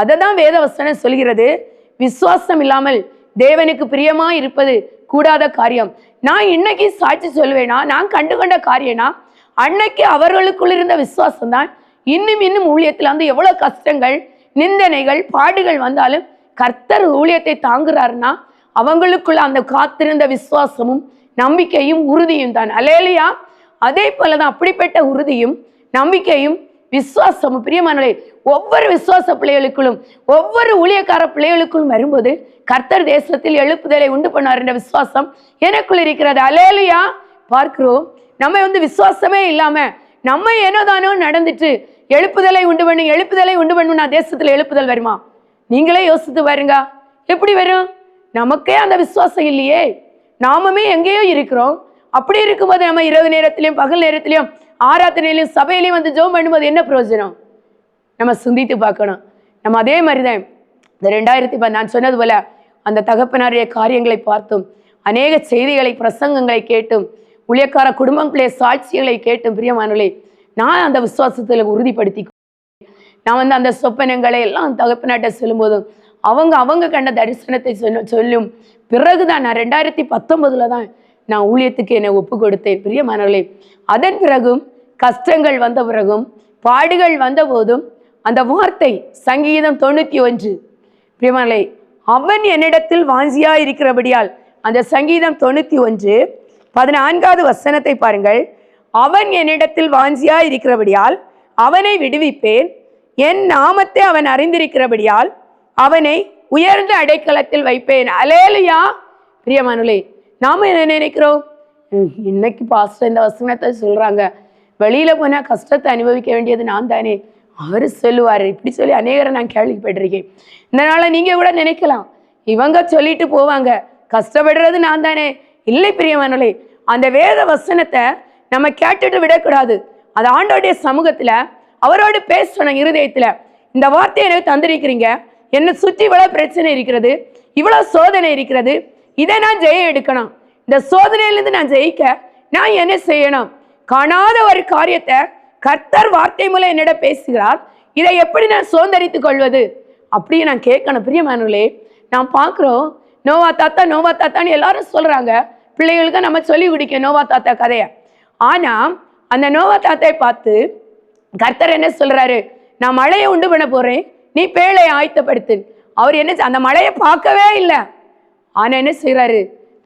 அதை தான் வேதவசனம் சொல்கிறது. விசுவாசம் இல்லாமல் தேவனுக்கு பிரியமா இருப்பது கூடாத காரியம். நான் இன்னைக்கு சாட்சி சொல்லுவேனா? நான் கண்டுகொண்ட காரியம்னா அன்னைக்கு அவர்களுக்குள் இருந்த விசுவாசம் தான் இன்னும் இன்னும் ஊழியத்தில் வந்து எவ்வளோ கஷ்டங்கள் நிந்தனைகள் பாடுகள் வந்தாலும் கர்த்தர் ஊழியத்தை தாங்குறாருன்னா அவங்களுக்குள்ள அந்த காத்திருந்த விசுவாசமும் நம்பிக்கையும் உறுதியும் தான். அலேலியா அதே போலதான் அப்படிப்பட்ட உறுதியும் நம்பிக்கையும் விசுவாசமும். பிரியமானவர்களே ஒவ்வொரு விசுவாச பிள்ளைகளுக்குள்ளும் ஒவ்வொரு ஊழியக்கார பிள்ளைகளுக்குள்ளும் வரும்போது கர்த்தர் தேசத்தில் எழுப்புதலை உண்டு பண்ணார் என்ற விசுவாசம் எனக்குள் இருக்கிறது. அலேலியா பார்க்கிறோம். நம்ம வந்து விசுவாசமே இல்லாம நம்ம ஏனோதானோ நடந்துட்டு எழுப்புதலை உண்டு பண்ணு எழுப்புதலை உண்டு பண்ணுனா தேசத்துல எழுப்புதல் வருமா? நீங்களே யோசித்து பாருங்க. எப்படி வரும்? நமக்கே அந்த விசுவாசம் இல்லையே. நாமமே எங்கேயோ இருக்கிறோம். அப்படி இருக்கும்போது நம்ம இரவு நேரத்திலையும் பகல் நேரத்திலையும் ஆராதனையிலையும் சபையிலையும் வந்து ஜெபம் பண்ணும்போது என்ன பிரயோஜனம்? நம்ம சிந்தித்து பார்க்கணும். நம்ம அதே மாதிரி தான் இந்த ரெண்டாயிரத்தி ப நான் சொன்னது போல அந்த தகப்பனாருடைய காரியங்களை பார்த்தும் அநேக செய்திகளை பிரசங்கங்களை கேட்டும் ஊழியக்கார குடும்பங்களுடைய சாட்சிகளை கேட்டும் பிரியமானவர்களே நான் அந்த விசுவாசத்தில் உறுதிப்படுத்தி நான் வந்து அந்த சொப்பனங்களை எல்லாம் தகப்பனாட்ட சொல்லும்போதும் அவங்க அவங்க கண்ட தரிசனத்தை சொல்ல சொல்லும் பிறகுதான் நான் ரெண்டாயிரத்தி பத்தொன்பதுல தான் நான் ஊழியத்துக்கு என்னை ஒப்பு கொடுத்தேன் பிரியமானவர்களே அதன் பிறகும் கஷ்டங்கள் வந்த பிறகும் பாடுகள் வந்த போதும் அந்த வார்த்தை சங்கீதம் தொண்ணூற்றி ஒன்று. பிரியமானே அவன் என்னிடத்தில் வாஞ்சியா இருக்கிறபடியால் அந்த சங்கீதம் தொண்ணூற்றி ஒன்று பதினான்காவது வசனத்தை பாருங்கள். அவன் என்னிடத்தில் வாஞ்சியா இருக்கிறபடியால் அவனை விடுவிப்பேன். என் நாமத்தை அவன் அறிந்திருக்கிறபடியால் அவனை உயர்ந்த அடைக்கலத்தில் வைப்பேன். அலேலையா பிரியமானுலே நாம என்ன நினைக்கிறோம்? இன்னைக்கு பாஸ்டர் இந்த வசனத்தை சொல்றாங்க. வெளியில போனா கஷ்டத்தை அனுபவிக்க வேண்டியது நான் தானே அவர் சொல்லுவார். இப்படி சொல்லி அநேகரை நான் கேள்விப்பட்டிருக்கேன். இதனால் நீங்கள் கூட நினைக்கலாம். இவங்க சொல்லிட்டு போவாங்க. கஷ்டப்படுறது நான் தானே. இல்லை பிரியமானே அந்த வேத வசனத்தை நம்ம கேட்டுட்டு விடக்கூடாது. அது ஆண்டோடைய சமூகத்தில் அவரோடு பேசணும் இருதயத்தில். இந்த வார்த்தையை எனக்கு தந்திருக்கிறீங்க. என்னை சுற்றி இவ்வளோ பிரச்சனை இருக்கிறது. இவ்வளோ சோதனை இருக்கிறது. இதை நான் ஜெயம் எடுக்கணும். இந்த சோதனையிலேருந்து நான் ஜெயிக்க நான் என்ன செய்யணும்? காணாத ஒரு காரியத்தை கர்த்தர் வார்த்தை மூலம் என்னிடம் பேசுகிறார். இதை எப்படி நான் சுதந்திரித்து கொள்வது? அப்படியே நான் கேட்கணும். பிரியமானவர்களே நான் பார்க்குறோம் நோவா தாத்தா நோவா தாத்தான்னு எல்லாரும் சொல்கிறாங்க பிள்ளைகளுக்கு நம்ம சொல்லி குடிக்க நோவா தாத்தா கதையை. ஆனால் அந்த நோவா தாத்தாவை பார்த்து கர்த்தர் என்ன சொல்கிறாரு நான் மழையை உண்டு பண்ண போகிறேன் நீ பேழையை ஆயத்தப்படுத்து அவர் என்ன அந்த மழையை பார்க்கவே இல்லை. ஆனால் என்ன செய்கிறாரு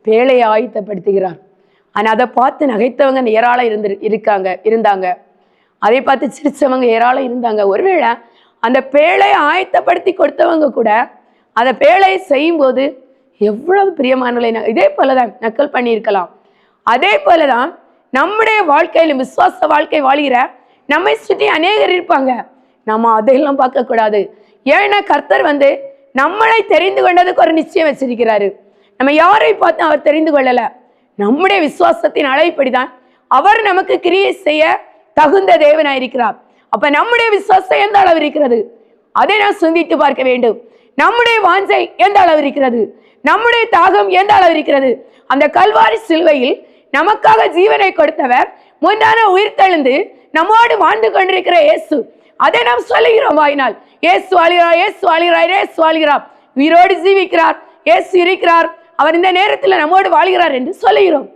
பேழையை ஆயத்தப்படுத்துகிறார். ஆனால் அதை பார்த்து நகைத்தவங்க ஏராளம் இருந்து இருக்காங்க இருந்தாங்க. அதை பார்த்து சிரிச்சவங்க ஏராளம் இருந்தாங்க. ஒருவேளை அந்த பேழையை ஆயத்தப்படுத்தி கொடுத்தவங்க கூட அந்த பேழையை செய்யும்போது எவ்வளவு பிரியமானவளை ந- இதே போலதான் நக்கல் பண்ணியிருக்கலாம். அதே போலதான் நம்முடைய வாழ்க்கையிலும் விசுவாச வாழ்க்கை வாழ்கிற நம்மை சுற்றி அநேகர் இருப்பாங்க. நம்ம அதையெல்லாம் பார்க்கக்கூடாது. ஏன்னா கர்த்தர் வந்து நம்மளை தெரிந்து கொண்டதுக்கு ஒரு நிச்சயம் வச்சிருக்கிறாரு. நம்ம யாரை பார்த்து அவர் தெரிந்து கொள்ளலை. நம்முடைய விசுவாசத்தின் அளவுப்படிதான் அவர் நமக்கு கிரியை செய்ய தகுந்த தேவனாயிருக்கிறார் அப்ப நம்முடைய விசுவாசம் எந்த அளவு இருக்கிறது? அதை நான் சிந்தித்து பார்க்க வேண்டும். நம்முடைய வாஞ்சை எந்த அளவு இருக்கிறது? நம்முடைய தாகம் எந்த அளவு இருக்கிறது? அந்த கல்வாரி சிலுவையில் நமக்காக ஜீவனை கொடுத்தவர் முன்னான உயிர்த்தெழுந்து நம்மோடு வாழ்ந்து கொண்டிருக்கிற இயேசு. அதை நாம் சொல்லுகிறோம் வாயினால். இயேசு வாழ்கிறார் இயேசு வாழ்கிறார் இயேசு வாழ்கிறார். உயிரோடு ஜீவிக்கிறார் இயேசு இருக்கிறார். அவர் இந்த நேரத்தில் நம்மோடு வாழ்கிறார் என்று சொல்லுகிறோம்.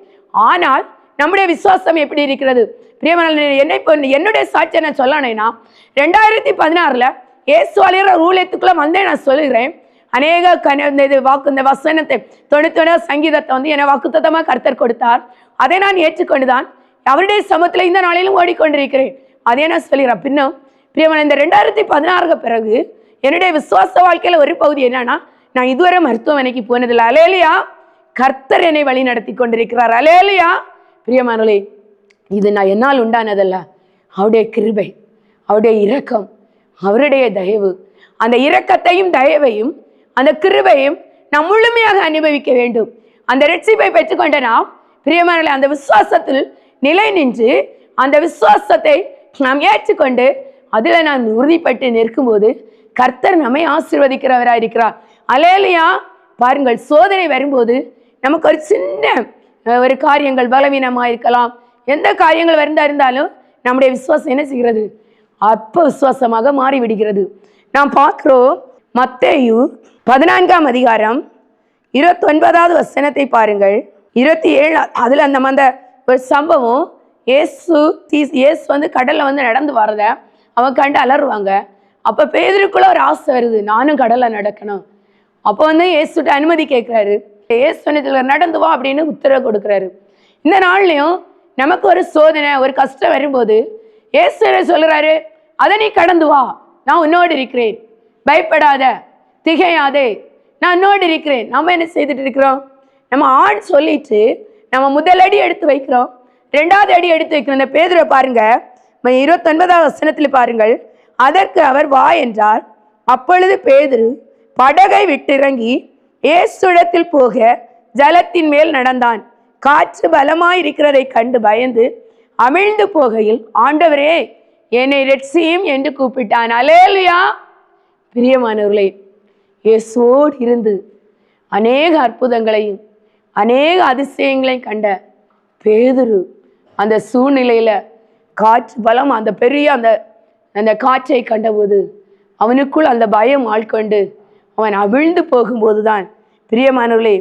ஆனால் நம்முடைய விசுவாசம் எப்படி இருக்கிறது? பிரியமான என்னை இப்போ என்னுடைய சாட்சியை நான் சொல்லணும்னா ரெண்டாயிரத்தி பதினாறில் இயேசு அழிகிற வந்தே நான் சொல்லுகிறேன் அநேக கன இந்த இது வாக்கு இந்த வசனத்தை தொண்ணூத்தொன்னா சங்கீதத்தை வந்து என்னை வாக்குத்தமாக கர்த்தர் கொடுத்தார். அதை நான் ஏற்றுக்கொண்டுதான் அவருடைய சமத்தில் இந்த நாளிலும் ஓடிக்கொண்டிருக்கிறேன். அதே நான் சொல்லுகிறேன். பின்னும் பிரியமான இந்த ரெண்டாயிரத்தி பதினாறுக்கு பிறகு என்னுடைய விசுவாச வாழ்க்கையில் ஒரு பகுதி என்னன்னா நான் இதுவரை மருத்துவமனைக்கு போனதில்லை. அலேலியா கர்த்தர் என்னை வழி நடத்தி கொண்டிருக்கிறார். அலேலியா பிரியமானவளே இது நான் என்னால் உண்டானதல்ல. அவருடைய கிருபை அவருடைய இரக்கம் அவருடைய தயவு அந்த இரக்கத்தையும் தயவையும் அந்த கிருபையும் நாம் முழுமையாக அனுபவிக்க வேண்டும். அந்த ரட்சிப்பை பெற்றுக்கொண்ட நாம் பிரியமானவர்களே அந்த விசுவாசத்தில் நிலை நின்று அந்த விசுவாசத்தை நாம் ஏற்றுக்கொண்டு அதில் நாம் உறுதிப்பட்டு நிற்கும்போது கர்த்தர் நம்மை ஆசீர்வதிக்கிறவராக இருக்கிறார். அலேலியா பாருங்கள் சோதனை வரும்போது நமக்கு ஒரு சின்ன ஒரு காரியங்கள் பலவீனமாக இருக்கலாம் எந்த காரியங்கள் வருந்தா இருந்தாலும் நம்முடைய விசுவாசம் என்ன செய்கிறது? அற்ப விசுவாசமாக மாறி விடுகிறது நாம் பார்க்கிறோம் மத்தேயு பதினான்காம் அதிகாரம் இருபத்தொன்பதாவது வசனத்தை பாருங்கள். இருபத்தி ஏழு அதில் அந்த அந்த ஒரு சம்பவம். ஏசு தீ இயேசு வந்து கடலில் வந்து நடந்து வரத அவன் கண்டு அலறுவாங்க. அப்போ பேதருக்குள்ள ஒரு ஆசை வருது நானும் கடலில் நடக்கணும். அப்போ வந்து இயேசுட்ட அனுமதி கேட்குறாரு. ஏசு சொன்னதுல நடந்து வா அப்படின்னு உத்தரவு கொடுக்குறாரு. இந்த நாள்லையும் நமக்கு ஒரு சோதனை ஒரு கஷ்டம் வரும்போது ஏசுவரை சொல்கிறாரு அதை நீ கடந்து வா. நான் உன்னோடு இருக்கிறேன். பயப்படாத. திகையாதே. நான் உன்னோடு இருக்கிறேன். நம்ம என்ன செய்துட்டு இருக்கிறோம்? நம்ம ஆண் சொல்லிட்டு நம்ம முதல் அடி எடுத்து வைக்கிறோம். ரெண்டாவது அடி எடுத்து வைக்கிறோம் இந்த பேதுரை பாருங்க. இருபத்தொன்பதாவது வசனத்தில் பாருங்கள். அதற்கு அவர் வா என்றார். அப்பொழுது பேதுரு படகை விட்டிறங்கி ஏசுடத்தில் போக ஜலத்தின் மேல் நடந்தான். காற்று பலமாயிருக்கிறதை கண்டு பயந்து அமிழ்ந்து போகையில் ஆண்டவரே என்னை ரெட்சியும் என்று கூப்பிட்டான். அலேலியா பிரியமானவர்களே இயேசுவோடு இருந்து அநேக அற்புதங்களையும் அநேக அதிசயங்களையும் கண்ட பேதுரு அந்த சூழ்நிலையில் காற்று பலம் அந்த பெரிய அந்த அந்த காற்றை கண்டபோது அவனுக்குள் அந்த பயம் ஆட்கொண்டு அவன் அவிழ்ந்து போகும்போது தான் பிரியமானவர்களே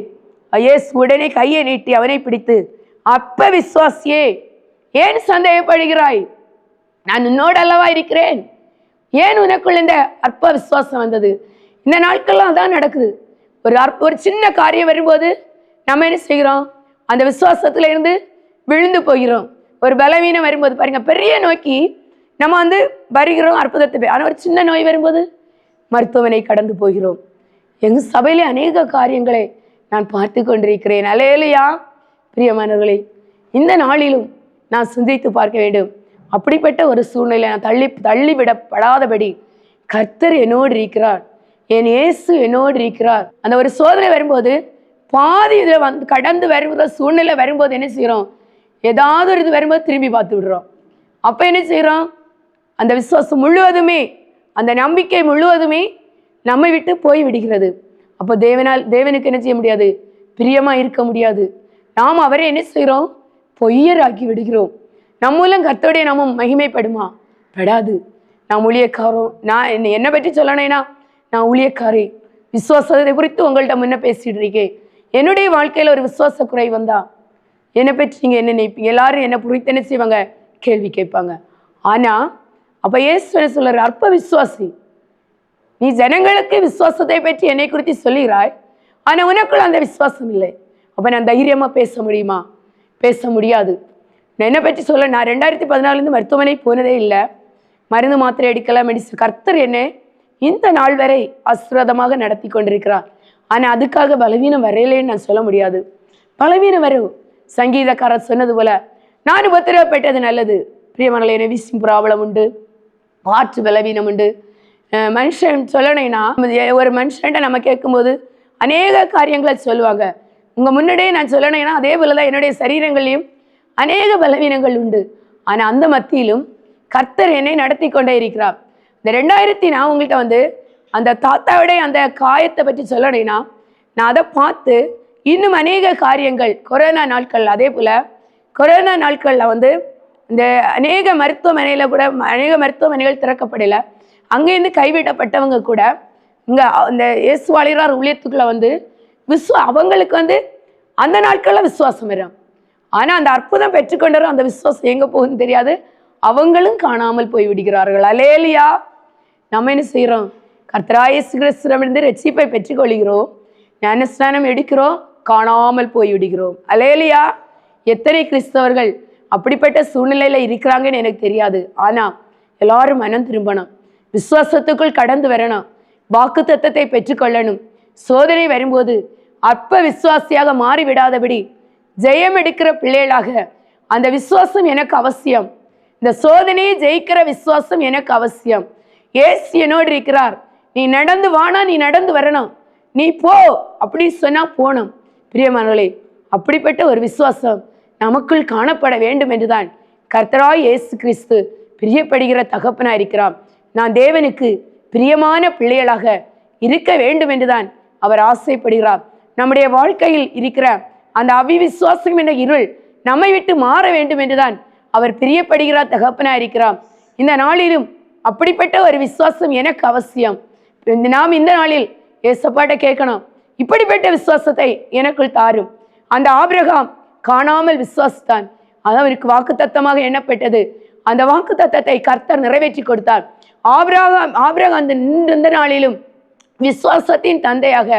இயேசு உடனே கையை நீட்டி அவனை பிடித்து அப்ப விசுவாசியே ஏன் சந்தேகப்படுகிறாய்? நான் உன்னோடு அல்லவா இருக்கிறேன்? ஏன் உனக்குள் இந்த அற்ப விசுவாசம் வந்தது? இந்த நாட்கள்லாம் அதான் நடக்குது. ஒரு அற்ப ஒரு சின்ன காரியம் வரும்போது நம்ம என்ன செய்கிறோம்? அந்த விசுவாசத்துல இருந்து விழுந்து போகிறோம். ஒரு பலவீனம் வரும்போது பாருங்க பெரிய நோக்கி நம்ம வந்து வருகிறோம் அற்புதத்தை போய் ஆனால் ஒரு சின்ன நோய் வரும்போது மருத்துவமனை கடந்து போகிறோம். எங்கள் சபையிலே அநேக காரியங்களை நான் பார்த்து கொண்டிருக்கிறேன். அலேலையா பிரியமானவர்களே இந்த நாளிலும் நான் சிந்தித்து பார்க்க வேண்டும். அப்படிப்பட்ட ஒரு சூழ்நிலை நான் தள்ளி தள்ளிவிடப்படாதபடி கர்த்தர் என்னோடு இருக்கிறார். என் இயேசு என்னோடு இருக்கிறார். அந்த ஒரு சோதனை வரும்போது பாதி இதில் வந்து கடந்து வருகிற சூழ்நிலை வரும்போது என்ன செய்கிறோம் ஏதாவது ஒரு இது வரும்போது திரும்பி பார்த்து விடுறோம். அப்போ என்ன செய்கிறோம் அந்த விசுவாசம் முழுவதுமே அந்த நம்பிக்கை முழுவதுமே நம்மை விட்டு போய் விடுகிறது. அப்போ தேவனால் தேவனுக்கு என்ன செய்ய முடியாது? பிரியமாக இருக்க முடியாது. நாம் அவரை என்ன செய்கிறோம்? பொய்யராக்கி விடுகிறோம். நம்ம மூலம் கர்த்தருடைய நாமம் மகிமைப்படுமா? படாது. நான் ஊழியக்காரோம் நான் என்ன என்னை பற்றி சொல்லணேனா நான் ஊழியக்காரி. விசுவாசத்தை குறித்து உங்கள்கிட்ட முன்ன பேசிட்டு இருக்கேன். என்னுடைய வாழ்க்கையில் ஒரு விசுவாச குறை வந்தா என்னை பற்றி நீங்கள் என்ன நினைப்பீங்க? எல்லாரும் என்னை புரித்து என்ன செய்வாங்க? கேள்வி கேட்பாங்க. ஆனால் அப்போ ஏசுவன் சொல்கிற அற்ப விசுவாசி நீ ஜனங்களுக்கு விசுவாசத்தை பற்றி என்னை குறித்து சொல்லுகிறாய் ஆனால் உனக்குள்ள அந்த விசுவாசம் இல்லை. அப்போ நான் தைரியமாக பேச முடியுமா? பேச முடியாது. நான் என்னை பற்றி சொல்ல நான் ரெண்டாயிரத்தி பதினாலுலேருந்து மருத்துவமனை போனதே இல்லை. மருந்து மாத்திரை அடிக்கல மெடிசன் கர்த்தர் என்ன இந்த நாள் வரை அசுரதமாக நடத்தி கொண்டிருக்கிறார். ஆனால் அதுக்காக பலவீனம் வரையிலேன்னு நான் சொல்ல முடியாது. பலவீனம் வரும். சங்கீதக்காரர் சொன்னது போல நான் உபத்திரவப்பட்டது நல்லது. பிரியமனலை என்ன வீசிங் ப்ராப்ளம் உண்டு. பாற்று பலவீனம் உண்டு. மனுஷன் சொல்லணும்னா ஒரு மனுஷன்ட்ட நம்ம கேட்கும்போது அநேக காரியங்களை சொல்லுவாங்க. உங்கள் முன்னாடியே நான் சொல்லணும்னா அதே போல தான் என்னுடைய சரீரங்களையும் அநேக பலவீனங்கள் உண்டு. ஆனால் அந்த மத்தியிலும் கர்த்தர் என்னை நடத்தி கொண்டே இருக்கிறார். இந்த ரெண்டாயிரத்தி நான் உங்கள்கிட்ட வந்து அந்த தாத்தாவுடைய அந்த காயத்தை பற்றி சொல்லணும்னா நான் அதை பார்த்து இன்னும் அநேக காரியங்கள் கொரோனா நாட்கள் அதே போல் கொரோனா நாட்களில் வந்து இந்த அநேக மருத்துவமனையில் கூட அநேக மருத்துவமனைகள் திறக்கப்படலை. அங்கேருந்து கைவிடப்பட்டவங்க கூட இங்கே அந்த இயேசுவாளிரார் ஊழியத்துக்குள்ளே வந்து விஸ்வ அவங்களுக்கு வந்து அந்த நாட்களில் விசுவாசம் வரும். ஆனால் அந்த அற்புதம் பெற்றுக்கொண்டரும் அந்த விசுவாசம் எங்கே போகுதுன்னு தெரியாது. அவங்களும் காணாமல் போய் விடுகிறார்கள். அலேலியா நம்ம என்ன செய்கிறோம் கர்த்தராயசு கிறிஸ்துவிடமிருந்து ரட்சிப்பை பெற்றுக்கொள்கிறோம். ஞானஸ்நானம் எடுக்கிறோம். காணாமல் போய் விடுகிறோம். அலேலியா எத்தனை கிறிஸ்தவர்கள் அப்படிப்பட்ட சூழ்நிலையில் இருக்கிறாங்கன்னு எனக்கு தெரியாது. ஆனால் எல்லாரும் மனம் திரும்பணும். விசுவாசத்துக்குள் கடந்து வரணும். வாக்கு தத்தத்தை பெற்றுக்கொள்ளணும். சோதனை வரும்போது அற்ப விசுவாசியாக மாறிவிடாதபடி ஜெயம் எடுக்கிற பிள்ளைகளாக அந்த விசுவாசம் எனக்கு அவசியம். இந்த சோதனையை ஜெயிக்கிற விசுவாசம் எனக்கு அவசியம். ஏசு என்னோடு இருக்கிறார். நீ நடந்து வானா நீ நடந்து வரணும். நீ போ அப்படி சொன்னால் போகணும் பிரியமானவர்களே அப்படிப்பட்ட ஒரு விசுவாசம் நமக்குள் காணப்பட வேண்டும் என்றுதான் கர்த்தராய் இயேசு கிறிஸ்து பிரியப்படுகிற தகப்பனா இருக்கிறான் நான் தேவனுக்கு பிரியமான பிள்ளைகளாக இருக்க வேண்டும் என்றுதான் அவர் ஆசைப்படுகிறார். நம்முடைய வாழ்க்கையில் இருக்கிற அந்த அவிவிசுவாசம் என்ற இருள் நம்மை விட்டு மாற வேண்டும் என்றுதான் அவர் பிரியப்படுகிறார் தகப்பனா இருக்கிறார். இந்த நாளிலும் அப்படிப்பட்ட ஒரு விசுவாசம் எனக்கு அவசியம். இந்த நாம் இந்த நாளில் ஏசப்பாட்ட கேட்கணும். இப்படிப்பட்ட விசுவாசத்தை எனக்குள் தாரும். அந்த ஆபிரகாம் காணாமல் விசுவாசித்தான். அது அவருக்கு வாக்குத்தத்தமாக எண்ணப்பட்டது. அந்த வாக்குத்தத்தத்தை கர்த்தர் நிறைவேற்றி கொடுத்தார். ஆபிரகாம் ஆபிரகாம் அந்த நின்றிருந்த நாளிலும் விசுவாசத்தின் தந்தையாக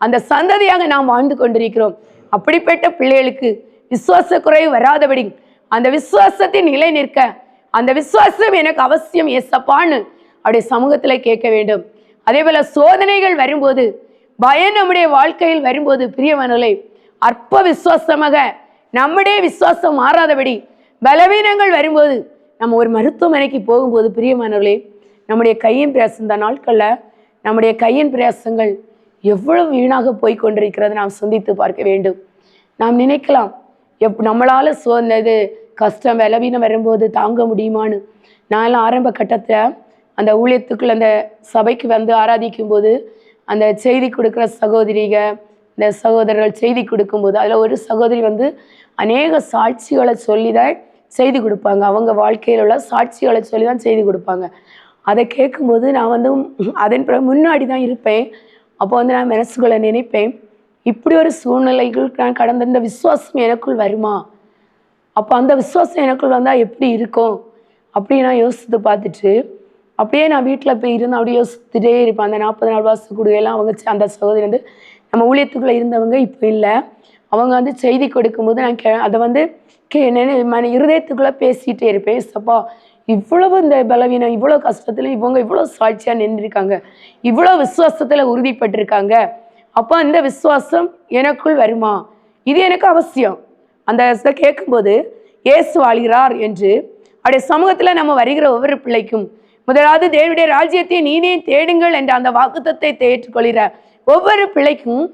அந்த சந்ததியாக நாம் வாழ்ந்து கொண்டிருக்கிறோம். அப்படிப்பட்ட பிள்ளைகளுக்கு விசுவாச குறைவு வராதபடி அந்த விசுவாசத்தின் நிலை நிற்க அந்த விசுவாசம் எனக்கு அவசியம் எசப்பான்னு அப்படியே சமூகத்தில் கேட்க வேண்டும். அதே போல் சோதனைகள் வரும்போது பயம் நம்முடைய வாழ்க்கையில் வரும்போது பிரியமனலை அற்ப விசுவாசமாக நம்முடைய விசுவாசம் மாறாதபடி பலவீனங்கள் வரும்போது நம்ம ஒரு மருத்துவமனைக்கு போகும்போது பிரியமானவர்களே நம்முடைய கையின் பிரயாசம் இந்த நாட்களில் நம்முடைய கையின் பிரயாசங்கள் எவ்வளவு வீணாக போய் கொண்டிருக்கிறது நாம் சிந்தித்து பார்க்க வேண்டும். நாம் நினைக்கலாம் எப் நம்மளால் சோர்ந்தது கஷ்டம் விளவீனம் வரும்போது தாங்க முடியுமான்னு. நான்லாம் ஆரம்ப கட்டத்தில் அந்த ஊழியத்துக்குள்ள அந்த சபைக்கு வந்து ஆராதிக்கும் போது அந்த செய்தி கொடுக்குற சகோதரிக இந்த சகோதரர்கள் செய்தி கொடுக்கும்போது அதில் ஒரு சகோதரி வந்து அநேக சாட்சிகளை சொல்லி தான் செய்தி கொடுப்பாங்க. அவங்க வாழ்க்கையில் உள்ள சாட்சிகளை சொல்லி தான் செய்தி கொடுப்பாங்க. அதை கேட்கும்போது நான் வந்து அதன் பிறகு முன்னாடி தான் இருப்பேன். அப்போ வந்து நான் மனசுக்குள்ளே நினைப்பேன் இப்படி ஒரு சூழ்நிலைகள் நான் கடந்திருந்த விசுவாசம் எனக்குள் வருமா? அப்போ அந்த விசுவாசம் எனக்குள் வந்தால் எப்படி இருக்கும்? அப்படி நான் யோசித்து பார்த்துட்டு அப்படியே நான் வீட்டில் போய் இருந்து அப்படியே யோசித்துட்டே இருப்பேன். அந்த நாற்பது நாள் வாசு கூடுகையெல்லாம் அவங்க அந்த சகோதரி வந்து நம்ம ஊழியத்துக்குள்ளே இருந்தவங்க இப்போ இல்லை. அவங்க வந்து செய்தி கொடுக்கும்போது நான் கே அதை வந்து கே நினை மன இருதயத்துக்குள்ளே பேசிகிட்டே இருப்பேன். சப்பா இவ்வளவு இந்த பலவீனம் இவ்வளோ கஷ்டத்தில் இவங்க இவ்வளோ சாட்சியாக நின்றுருக்காங்க. இவ்வளோ விசுவாசத்தில் உறுதிப்பட்டிருக்காங்க. அப்போ அந்த விசுவாசம் எனக்குள் வருமா? இது எனக்கு அவசியம். அந்த கேட்கும்போது இயேசு வாழ்கிறார் என்று அவருடைய சமூகத்தில் நம்ம வருகிற ஒவ்வொரு பிள்ளைக்கும் முதலாவது தேவனுடைய ராஜ்யத்தை நீனே தேடுங்கள் என்ற அந்த வாக்குத்தத்தை ஏற்றுக்கொள்கிற ஒவ்வொரு பிள்ளைக்கும்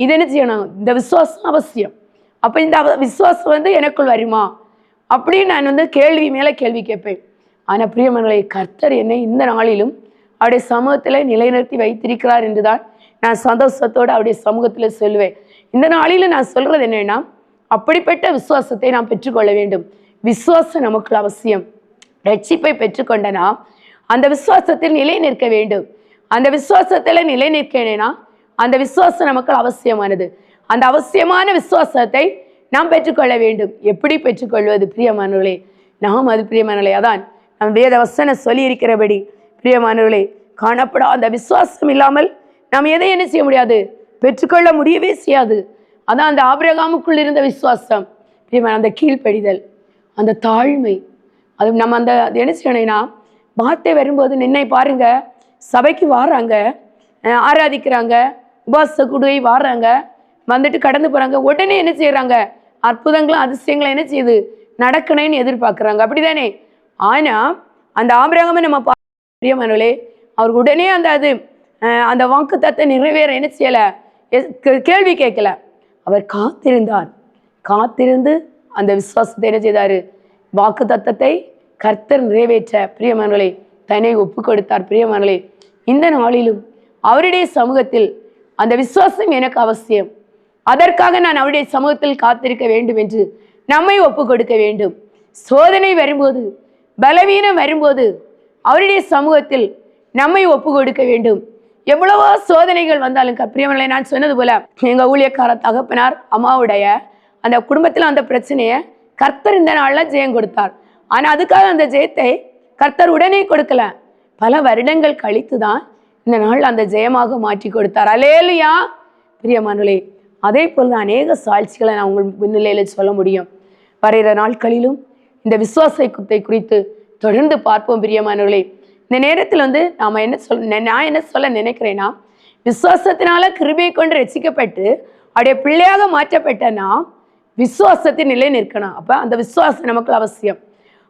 இது என்ன செய்யணும்? இந்த விசுவாசம் அவசியம். அப்போ இந்த விசுவாசம் வந்து எனக்குள் வருமா? அப்படின்னு நான் வந்து கேள்வி மேலே கேள்வி கேட்பேன். ஆனால் பிரியமன்களை கர்த்தர் என்னை இந்த நாளிலும் அவருடைய சமூகத்தில் நிலைநிறுத்தி வைத்திருக்கிறார் என்றுதான் நான் சந்தோஷத்தோடு அவருடைய சமூகத்தில் சொல்லுவேன். இந்த நாளில நான் சொல்கிறது என்னென்னா அப்படிப்பட்ட விசுவாசத்தை நாம் பெற்றுக்கொள்ள வேண்டும். விசுவாசம் நமக்கு அவசியம். ரட்சிப்பை பெற்றுக்கொண்ட நாம் அந்த விசுவாசத்தில் நிலை நிற்க வேண்டும். அந்த விசுவாசத்தில் நிலை நிற்கணும்னா அந்த விசுவாசம் நமக்கு அவசியமானது. அந்த அவசியமான விசுவாசத்தை நாம் பெற்றுக்கொள்ள வேண்டும். எப்படி பெற்றுக்கொள்வது பிரியமானவர்களே? நாம் அது பிரியமானவர்களே அதான் நம் வேத வசன சொல்லி இருக்கிறபடி பிரியமானவர்களே காணப்படாத அந்த விசுவாசம் இல்லாமல் நாம் எதை என்ன செய்ய முடியாது? பெற்றுக்கொள்ள முடியவே செய்யாது. அதான் அந்த ஆபிரகாமுக்குள் இருந்த விசுவாசம். பிரியமான அந்த கீழ்ப்படிதல் அந்த தாழ்மை. அது நம்ம அந்த அது என்ன செய்யணும்னா வார்த்தை வரும்போது நின்னை பாருங்க சபைக்கு வாராங்க ஆராதிக்கிறாங்க உபாச குடுவை வாடுறாங்க வந்துட்டு கடந்து போகிறாங்க உடனே என்ன செய்கிறாங்க அற்புதங்களும் அதிசயங்களும் என்ன செய்யுது? நடக்கணும்னு அப்படி அப்படிதானே? ஆனால் அந்த ஆபிரகாமை நம்ம பா- பிரியமானவர்களே அவர் உடனே அந்த அது அந்த வாக்கு நிறைவேற என்ன செய்யலை? கேள்வி கேட்கல. அவர் காத்திருந்தார். காத்திருந்து அந்த விசுவாசத்தை என்ன செய்தார்? வாக்கு தத்தத்தை கர்த்தர் நிறைவேற்ற. பிரியமானவர்களே தன்னை ஒப்பு கொடுத்தார். பிரியமானவர்களே இந்த நாளிலும் அவருடைய சமூகத்தில் அந்த விசுவாசம் எனக்கு அவசியம். அதற்காக நான் அவருடைய சமூகத்தில் காத்திருக்க வேண்டும் என்று நம்மை ஒப்பு கொடுக்க வேண்டும். சோதனை வரும்போது பலவீனம் வரும்போது அவருடைய சமூகத்தில் நம்மை ஒப்பு கொடுக்க வேண்டும். எவ்வளவோ சோதனைகள் வந்தாலும் பிரியமலை நான் சொன்னது போல எங்கள் ஊழியக்கார தகப்பனார் அம்மாவுடைய அந்த குடும்பத்தில் அந்த பிரச்சனையை கர்த்தர் இந்த நாளில் ஜெயம் கொடுத்தார். ஆனால் அதுக்காக அந்த ஜெயத்தை கர்த்தர் உடனே கொடுக்கல. பல வருடங்கள் கழித்து தான் இந்த நாள் அந்த ஜெயமாக மாற்றி கொடுத்தார். அலேலுயா பிரியமானுலே அதே போல் தான் அநேக சாட்சிகளை நான் உங்கள் முன்னிலையில் சொல்ல முடியும். வருகிற நாட்களிலும் இந்த விசுவாசத்தை குறித்து தொடர்ந்து பார்ப்போம் பிரியமானவர்களே. இந்த நேரத்தில் வந்து நாம் என்ன சொல் நான் என்ன சொல்ல நினைக்கிறேன்னா விசுவாசத்தினால கிருபை கொண்டு ரசிக்கப்பட்டு அவருடைய பிள்ளையாக மாற்றப்பட்டேன்னா விசுவாசத்தின் நிலை நிற்கணும். அப்போ அந்த விசுவாசம் நமக்கு அவசியம்.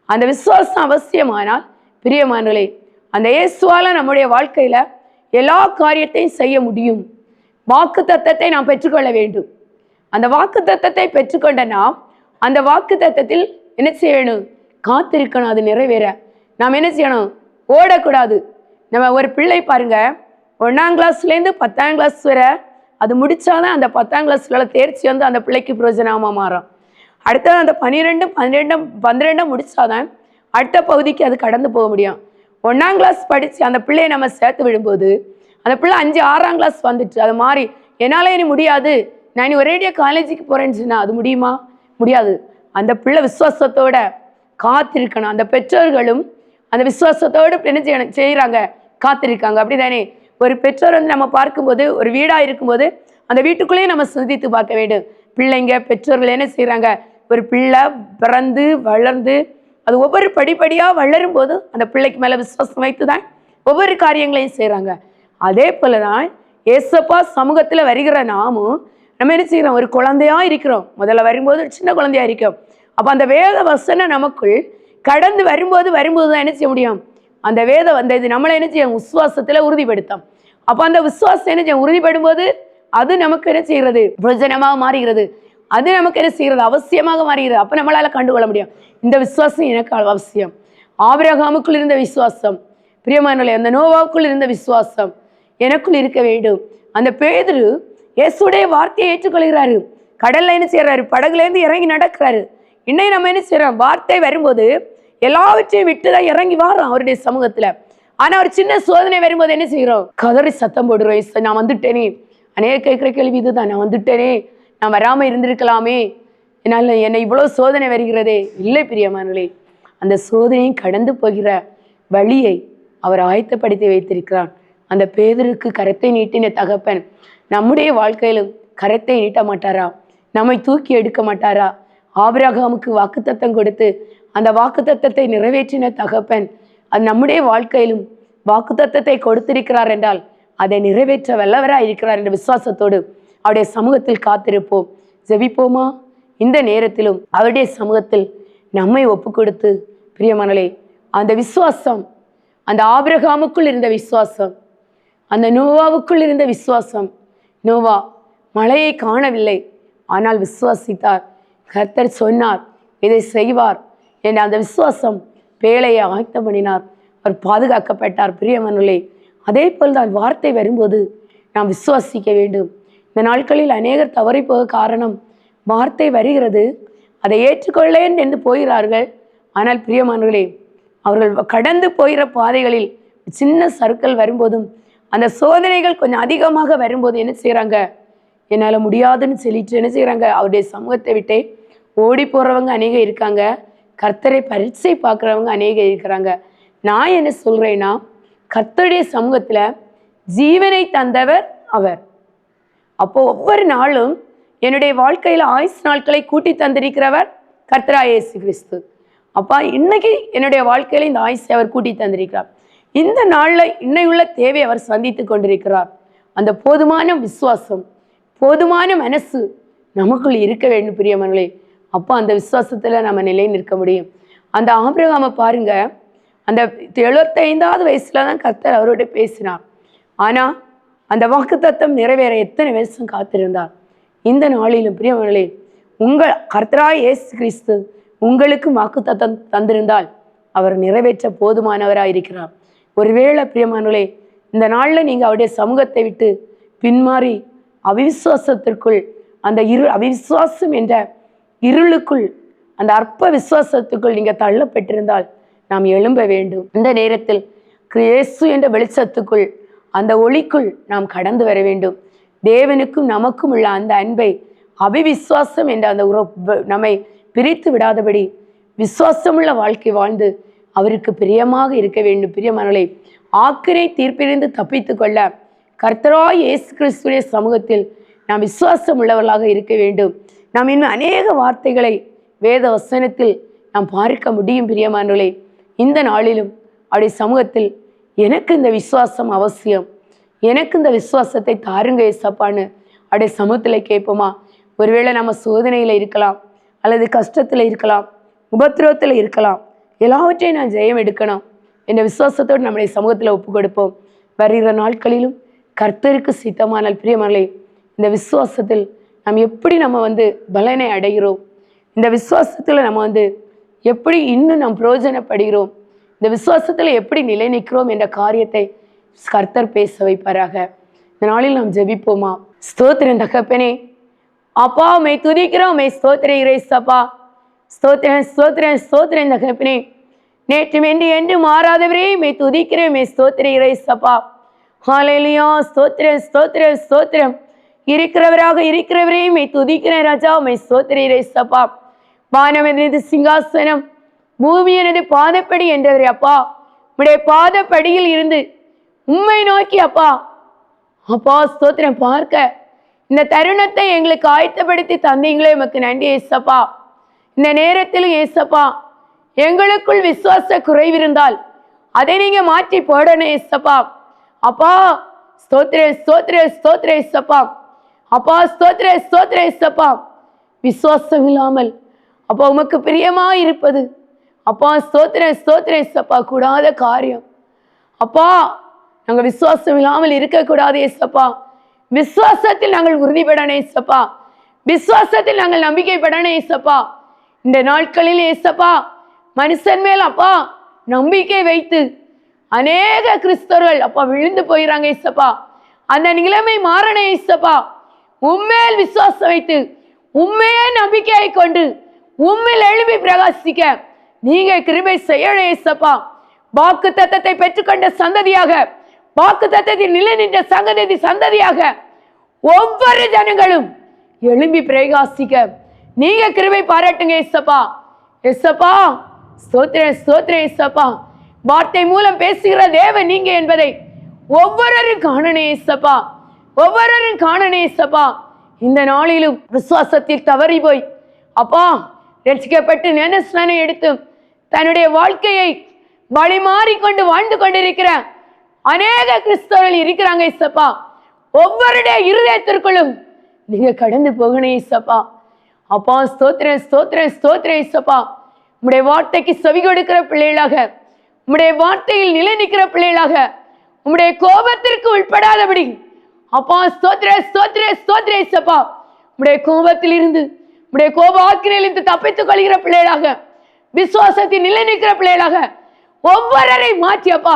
அந்த விசுவாசம் அவசியமானால் பிரியமானவர்களே அந்த இயேசுவால நம்முடைய வாழ்க்கையில் எல்லா காரியத்தையும் செய்ய முடியும். வாக்கு தத்தத்தை நாம் பெற்றுக்கொள்ள வேண்டும். அந்த வாக்கு தத்தத்தை பெற்றுக்கொண்ட நாம் அந்த வாக்கு தத்தத்தில் என்ன செய்யணும்? காத்திருக்கணும் அது நிறைவேற. நாம் என்ன செய்யணும்? ஓடக்கூடாது. நம்ம ஒரு பிள்ளை பாருங்க. ஒன்றாம் கிளாஸ்லேருந்து பத்தாம் கிளாஸ் வரை அது முடிச்சாதான் அந்த பத்தாம் கிளாஸ்ல தேர்ச்சி வந்து அந்த பிள்ளைக்கு பிரயோஜனமாக மாறும். அடுத்தது அந்த பன்னிரெண்டு பன்னிரெண்டும் பன்னிரெண்டும் முடித்தாதான் அடுத்த பகுதிக்கு அது கடந்து போக முடியும். ஒன்றாம் கிளாஸ் படித்து அந்த பிள்ளையை நம்ம சேர்த்து விடும்போது அந்த பிள்ளை அஞ்சு ஆறாம் கிளாஸ் வந்துட்டு அது மாதிரி என்னால் இனி முடியாது. நான் இனி ஒரேடியாக காலேஜுக்கு போகிறேன்னு சொன்னால் அது முடியுமா? முடியாது. அந்த பிள்ளை விசுவாசத்தோட காத்திருக்கணும். அந்த பெற்றோர்களும் அந்த விசுவாசத்தோடு என்ன செய்யணும் செய்கிறாங்க காத்திருக்காங்க. அப்படிதானே? ஒரு பெற்றோர் வந்து நம்ம பார்க்கும்போது ஒரு வீடாக இருக்கும்போது அந்த வீட்டுக்குள்ளேயே நம்ம சிந்தித்து பார்க்க வேண்டும். பிள்ளைங்க பெற்றோர்கள் என்ன செய்கிறாங்க ஒரு பிள்ளை பிறந்து வளர்ந்து அது ஒவ்வொரு படிப்படியாக வளரும் போது அந்த பிள்ளைக்கு மேலே விசுவாசம் வைத்து தான் ஒவ்வொரு காரியங்களையும் செய்கிறாங்க அதே போல தான் ஏசப்பா சமூகத்தில் வருகிற நாமும் நம்ம என்ன செய்கிறோம் ஒரு குழந்தையாக இருக்கிறோம். முதல்ல வரும்போது சின்ன குழந்தையா இருக்கோம். அப்போ அந்த வேத வசனம் நமக்குள் கடந்து வரும்போது வரும்போது தான் என்ன செய்ய முடியும்? அந்த வேத அந்த இது நம்மளை என்ன செய்யும்? விசுவாசத்தில் உறுதிப்படுத்தும். அப்போ அந்த விசுவாசம் என்ன செய்யும்? உறுதிப்படும் போது அது நமக்கு என்ன செய்கிறது? பிரயோஜனமாக மாறுகிறது. அது நமக்கு என்ன செய்கிறது? அவசியமாக மாறுகிறது. அப்போ நம்மளால் கண்டுகொள்ள முடியும். இந்த விசுவாசம் எனக்கு அவசியம். ஆபிரகாமுக்குள் இருந்த விசுவாசம். பிரியமானவர்களே அந்த நோவாவுக்குள் இருந்த விசுவாசம் எனக்குள் இருக்க வேண்டும். அந்த பேதரு இயேசுடைய வார்த்தையை ஏற்றுக்கொள்கிறாரு. கடல்ல என்ன செய்யறாரு படகுலேருந்து இறங்கி நடக்கிறாரு. இன்னைக்கு நம்ம என்ன செய்யறோம் வார்த்தை வரும்போது எல்லாவற்றையும் விட்டு தான் இறங்கி வாரோம் அவருடைய சமூகத்துல. ஆனா ஒரு சின்ன சோதனை வரும்போது என்ன செய்கிறோம் கதறி சத்தம் போடுறோம். நான் வந்துட்டேனே. அநேக கேட்குற கேள்வி இதுதான். நான் வந்துட்டேனே. நான் வராம இருந்திருக்கலாமே. என்னால் என்னை இவ்வளோ சோதனை வருகிறதே. இல்லை பிரியமானங்களே அந்த சோதனையும் கடந்து போகிற வழியை அவர் ஆயத்தப்படுத்தி வைத்திருக்கிறார். அந்த பேதருக்கு கரத்தை நீட்டின தகப்பன் நம்முடைய வாழ்க்கையிலும் கரத்தை நீட்ட மாட்டாரா? நம்மை தூக்கி எடுக்க மாட்டாரா? ஆபிரகாமுக்கு வாக்குத்தத்தம் கொடுத்து அந்த வாக்குத்தத்தத்தை நிறைவேற்றின தகப்பன் அது நம்முடைய வாழ்க்கையிலும் வாக்குத்தத்தத்தை கொடுத்திருக்கிறார் என்றால் அதை நிறைவேற்ற வல்லவராக இருக்கிறார் என்ற விசுவாசத்தோடு அவருடைய சமூகத்தில் காத்திருப்போம். ஜெபிப்போமா? இந்த நேரத்திலும் அவருடைய சமூகத்தில் நம்மை ஒப்பு கொடுத்து பிரியமனலே அந்த விசுவாசம் அந்த ஆபிரகாமுக்குள் இருந்த விசுவாசம் அந்த நோவாவுக்குள் இருந்த விசுவாசம் நோவா மழையை காணவில்லை ஆனால் விசுவாசித்தார். கர்த்தர் சொன்னார் இதை செய்வார் என்ற அந்த விசுவாசம் பேழையை ஆயத்தம் பண்ணினார். அவர் பாதுகாக்கப்பட்டார் பிரியமனுலே அதே போல் தான் வார்த்தை வரும்போது நாம் விசுவாசிக்க வேண்டும். இந்த நாட்களில் அநேகர் தவறி போக காரணம் வார்த்தை வருகிறது. அதை ஏற்றுக்கொள்ளேன் என்று போகிறார்கள். ஆனால் பிரியமானவர்களே அவர்கள் கடந்து போகிற பாதைகளில் சின்ன சறுக்கல் வரும்போதும் அந்த சோதனைகள் கொஞ்சம் அதிகமாக வரும்போது என்ன செய்கிறாங்க என்னால் முடியாதுன்னு சொல்லிட்டு என்ன செய்கிறாங்க அவருடைய சமூகத்தை விட்டே ஓடி போகிறவங்க அநேகம் இருக்காங்க. கர்த்தரை பரீட்சை பார்க்குறவங்க அநேகம் இருக்கிறாங்க. நான் என்ன சொல்கிறேன்னா கர்த்தருடைய சமூகத்தில் ஜீவனை தந்தவர் அவர். அப்போ ஒவ்வொரு நாளும் என்னுடைய வாழ்க்கையில் ஆயுசு நாட்களை கூட்டி தந்திருக்கிறவர் கர்த்தராய இயேசு கிறிஸ்து. அப்பா இன்னைக்கு என்னுடைய வாழ்க்கையில் இந்த ஆயுசை அவர் கூட்டி தந்திருக்கிறார். இந்த நாளில் இன்னையுள்ள தேவை அவர் சந்தித்து கொண்டிருக்கிறார். அந்த போதுமான விசுவாசம் போதுமான மனசு நமக்குள் இருக்க வேண்டும் பிரியமனங்களே அப்போ அந்த விசுவாசத்தில் நம்ம நிலை நிற்க முடியும். அந்த ஆபிரகாமை பாருங்க. அந்த எழுபத்தைந்தாவது வயசுல தான் கர்த்தர் அவரோட பேசினார். ஆனால் அந்த வாக்குத்தத்தம் நிறைவேற எத்தனை வருஷம் காத்திருந்தார்? இந்த நாளிலும் பிரியமனே உங்கள் கர்த்தராய் ஏசு கிறிஸ்து உங்களுக்கு வாக்குத்தத்தம் தந்திருந்தால் அவர் நிறைவேற்ற போதுமானவராக இருக்கிறார். ஒருவேளை பிரியமானவர்களே இந்த நாளில் நீங்கள் அவருடைய சமூகத்தை விட்டு பின்மாறி அவிசுவாசத்திற்குள் அந்த இரு அவிசுவாசம் என்ற இருளுக்குள் அந்த அற்ப விசுவாசத்துக்குள் நீங்கள் தள்ளப்பட்டிருந்தால் நாம் எழும்ப வேண்டும். இந்த நேரத்தில் கிரேசு என்ற வெளிச்சத்துக்குள் அந்த ஒளிக்குள் நாம் கடந்து வர வேண்டும். தேவனுக்கும் நமக்கும் உள்ள அந்த அன்பை அபிவிசுவாசம் என்ற அந்த உறவு நம்மை பிரித்து விடாதபடி விசுவாசமுள்ள வாழ்க்கை வாழ்ந்து அவருக்கு பிரியமாக இருக்க வேண்டும். பிரியமானலை ஆக்கிரை தீர்ப்பிலிருந்து தப்பித்து கொள்ள கர்த்தராய் இயேசு கிறிஸ்துடைய சமூகத்தில் நாம் விசுவாசம் உள்ளவர்களாக இருக்க வேண்டும். நாம் இன்னும் அநேக வார்த்தைகளை வேத வசனத்தில் நாம் பார்க்க முடியும் பிரியமானவர்களே. இந்த நாளிலும் அப்படி சமூகத்தில் எனக்கு இந்த விசுவாசம் அவசியம். எனக்கு இந்த விசுவாசத்தை தாருங்க ஏசப்பான்னு அப்படியே சமூகத்தில் கேட்போமா? ஒருவேளை நம்ம சோதனையில் இருக்கலாம் அல்லது கஷ்டத்தில் இருக்கலாம் உபத்திரவத்தில் இருக்கலாம் எல்லாவற்றையும் நான் ஜெயம் எடுக்கணும் என்ற விசுவாசத்தோடு நம்முடைய சமூகத்தில் ஒப்பு கொடுப்போம் வருகிற நாட்களிலும் கர்த்தருக்கு சித்தமானால் பிரியமலை இந்த விசுவாசத்தில் நாம் எப்படி நம்ம வந்து பலனை அடைகிறோம்? இந்த விசுவாசத்தில் நம்ம வந்து எப்படி இன்னும் நாம் பிரயோஜனப்படுகிறோம்? இந்த விசுவாசத்தில் எப்படி நிலை நிற்கிறோம் என்ற காரியத்தை கர்த்தர் பேச வைப்பாராக. இந்த நாளில் நாம் ஜெபிப்போமா? ஸ்தோத்திரன் தகப்பனே. அப்பா மே துதிக்கிறோம் மே ஸ்தோத்திர இறைசப்பா ஸ்தோத்திரன் ஸ்தோத்திரன் ஸ்தோத்திரன் தகப்பனே. நேற்று மென்று என்று மாறாதவரே மே துதிக்கிறேன் மே ஸ்தோத்திர இறைசப்பா ஹalleluya ஸ்தோத்திரம் ஸ்தோத்திரம் ஸ்தோத்திரம். இருக்கிறவராக இருக்கிறவரையும் மெய் துதிக்கிறேன் ராஜா மெய் ஸ்தோத்திரே சப்பா வானம் எனது சிங்காசனம் பூமி எனது பாதப்படி என்றவரே அப்பா. உடைய பாதப்படியில் இருந்து உண்மை நோக்கி அப்பா. அப்பா ஸ்தோத்திரம் பார்க்க. இந்த தருணத்தை எங்களுக்கு ஆயத்தப்படுத்தி தந்தீங்களே உமக்கு நன்றி ஏசப்பா இந்த நேரத்தில் ஏசப்பா எங்களுக்குள் விசுவாச குறைவிருந்தால் அதை நீங்கள் மாற்றி போடணும் ஏசப்பா அப்பா ஸ்தோத்ரே ஸ்தோத்ரே ஸ்தோத்ரே சப்பா அப்பா ஸ்தோத்ரே ஸ்தோத்ரே சப்பா விசுவாசம் இல்லாமல் அப்பா உமக்கு பிரியமா இருப்பது. அப்பா ஸ்தோத்ரே ஸ்தோத்ரே சப்பா கூடாத காரியம். அப்பா நாங்கள் விசுவாசம் இல்லாமல் இருக்கக்கூடாது ஏசப்பா விசுவாசத்தில் நாங்கள் உறுதிப்படணும் ஏசப்பா விசுவாசத்தில் நாங்கள் நம்பிக்கைப்படணும் ஏசப்பா இந்த நாட்களில் ஏசப்பா மனுஷன் மேல் அப்பா நம்பிக்கை வைத்து அநேக கிறிஸ்தவர்கள். அப்பா விழுந்து போயிறாங்க ஏசப்பா அந்த நிலைமை மாறணும் ஏசப்பா உண்மையில் விசுவாசம் வைத்து உண்மையே நம்பிக்கையை கொண்டு உண்மையில் எழுப்பி பிரகாசிக்க நீங்க கிருபை செய்யணும் ஏசப்பா வாக்கு தத்தத்தை பெற்றுக்கொண்ட சந்ததியாக வாக்கு தத்தத்தில் நிலை நின்ற சங்கதி சந்ததியாக ஒவ்வொரு ஜனங்களும் எழும்பி பிரகாசிக்க நீங்க கிருபை பாராட்டுங்க ஏசப்பா எஸ்ஸப்பா ஸ்தோத்திரம் ஸ்தோத்திரம் ஏசப்பா வார்த்தை மூலம் பேசுகிற தேவன் நீங்க என்பதை ஒவ்வொருவரும் காணனே சபா ஒவ்வொருவரும் காணனே சபா. இந்த நாளிலும் விசுவாசத்தில் தவறி போய் அப்பா ரசிக்கப்பட்டு ஞானஸ்நானம் எடுத்து தன்னுடைய வாழ்க்கையை வழி மாறிக்கொண்டு வாழ்ந்து கொண்டிருக்கிற அநேக கிறிஸ்தவர்கள் இருக்கிறாங்க இசப்பா ஒவ்வொருடைய இருதயத்திற்குள்ளும் நீங்க கடந்து போகணும் இசப்பா அப்பா ஸ்தோத்திரம் ஸ்தோத்திரம் ஸ்தோத்திரம் இசப்பா உம்முடைய வார்த்தைக்கு செவி கொடுக்கிற பிள்ளைகளாக உம்முடைய வார்த்தையில் நிலை நிற்கிற பிள்ளைகளாக உம்முடைய கோபத்திற்கு உட்படாதபடி அப்பா ஸ்தோத்திர ஸ்தோத்திர ஸ்தோத்திர இசப்பா. உம்முடைய கோபத்தில் இருந்து உம்முடைய கோப ஆக்கினையிலிருந்து தப்பித்துக் கொள்கிற பிள்ளைகளாக விசுவாசத்தில் நிலை நிற்கிற பிள்ளைகளாக ஒவ்வொருவரை மாற்றியப்பா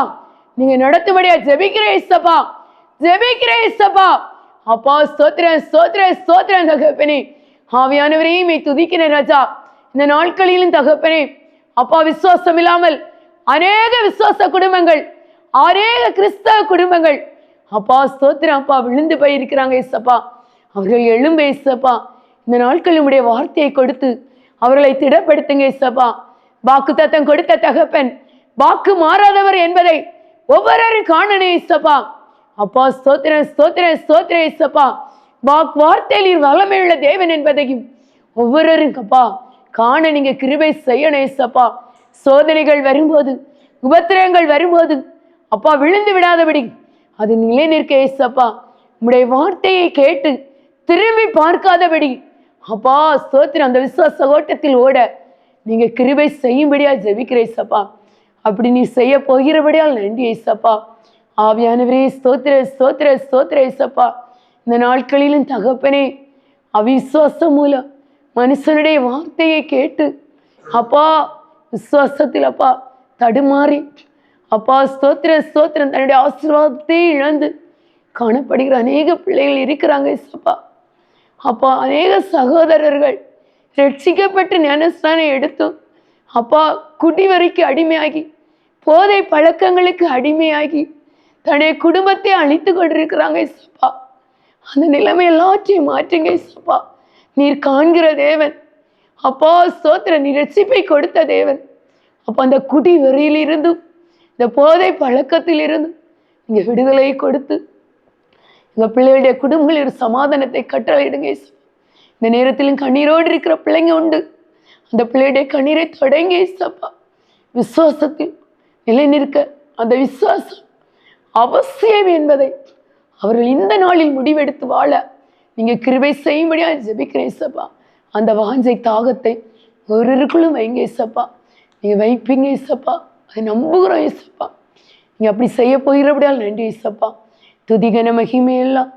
நீங்க நடத்தும்படியா ஜெபிக்கிற இசப்பா. ஜெபிக்கிற இசப்பா. அப்பா ஸ்தோத்ர சோத்ரே ஸ்தோத்திர தகப்பனே. ஆவியானவரையும் துதிக்கிறேன் துதிக்கிற ராஜா. இந்த நாட்களிலும் தகப்பனே அப்பா விசுவாசம் இல்லாமல் அநேக விசுவாச குடும்பங்கள் அநேக கிறிஸ்தவ குடும்பங்கள். அப்பா ஸ்தோத்திரம் அப்பா விழுந்து போயிருக்கிறாங்க இசப்பா அவர்கள் எழும்ப இசப்பா இந்த நாட்கள் உடைய வார்த்தையை கொடுத்து அவர்களை திடப்படுத்துங்க இசப்பா வாக்கு தத்தம் கொடுத்த தகப்பன் வாக்கு மாறாதவர் என்பதை ஒவ்வொருவரும் காணனே இசப்பா அப்பா ஸ்தோத்திரம் ஸ்தோத்திரம் ஸ்தோத்திரம் இசப்பா வாக்கு வார்த்தையில் வல்லமை தேவன் என்பதையும் ஒவ்வொருவரும் அப்பா காண நீங்க கிருபை செய்யணும் இசப்பா சோதனைகள் வரும்போது உபத்திரங்கள் வரும்போது அப்பா விழுந்து விடாதபடி அது நிலை நிற்க ஏசப்பா உம்முடைய வார்த்தையை கேட்டு திரும்பி பார்க்காதபடி அப்பா ஸ்தோத்திரம் அந்த விசுவாச ஓட்டத்தில் ஓட நீங்க கிருபை செய்யும்படியா ஜெபிக்கிற ஏசப்பா. அப்படி நீ செய்ய போகிறபடியால் நன்றி ஏசப்பா. ஆவியானவரே ஸ்தோத்திர ஸ்தோத்திர ஸ்தோத்திர ஏசப்பா. இந்த நாட்களிலும் தகப்பனே அவிசுவாசம் மூலம் மனுஷனுடைய வார்த்தையை கேட்டு அப்பா விசுவாசத்தில் அப்பா தடுமாறி. அப்பா ஸ்தோத்திர ஸ்தோத்திரம். தன்னுடைய ஆசீர்வாதத்தை இழந்து காணப்படுகிற அநேக பிள்ளைகள் இருக்கிறாங்க இசப்பா அப்பா அநேக சகோதரர்கள் ரட்சிக்கப்பட்டு ஞானஸ்தானம் எடுத்தும் அப்பா குடிவரைக்கு அடிமையாகி போதை பழக்கங்களுக்கு அடிமையாகி தன்னுடைய குடும்பத்தை அழித்து கொண்டிருக்கிறாங்க இசப்பா அந்த நிலைமை எல்லாற்றையும் மாற்றுங்க இசப்பா நீர் காண்கிற தேவன் அப்பா சோத்திர நீ ரட்சிப்பை கொடுத்த தேவன். அப்போ அந்த குடி வெறியிலிருந்தும் இந்த போதை பழக்கத்திலிருந்தும் நீங்கள் விடுதலை கொடுத்து எங்கள் பிள்ளைகளுடைய குடும்பங்களில் ஒரு சமாதானத்தை கற்றலையிடுங்க இந்த நேரத்திலும் கண்ணீரோடு இருக்கிற பிள்ளைங்க உண்டு. அந்த பிள்ளையுடைய கண்ணீரை தொடங்கி சப்பா விசுவாசத்தில் நிலை நிற்க அந்த விசுவாசம் அவசியம் என்பதை அவர்கள் இந்த நாளில் முடிவெடுத்து வாழ நீங்கள் கிருபை செய்யும்படியாக ஜெபிக்கிறேன் சப்பா அந்த வாஞ்சை தாகத்தை ஒருவருக்குள்ளும் வைங்க இசப்பா நீங்கள் வைப்பீங்க இசப்பா அதை நம்புகிறோம் இசப்பா நீங்கள் அப்படி செய்ய போகிறபடியால் நன்றி இசப்பா துதிகன மகிமையெல்லாம்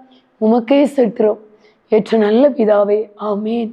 உமக்கே செலுத்துகிறோம். ஏற்ற நல்ல பிதாவே ஆமேன்.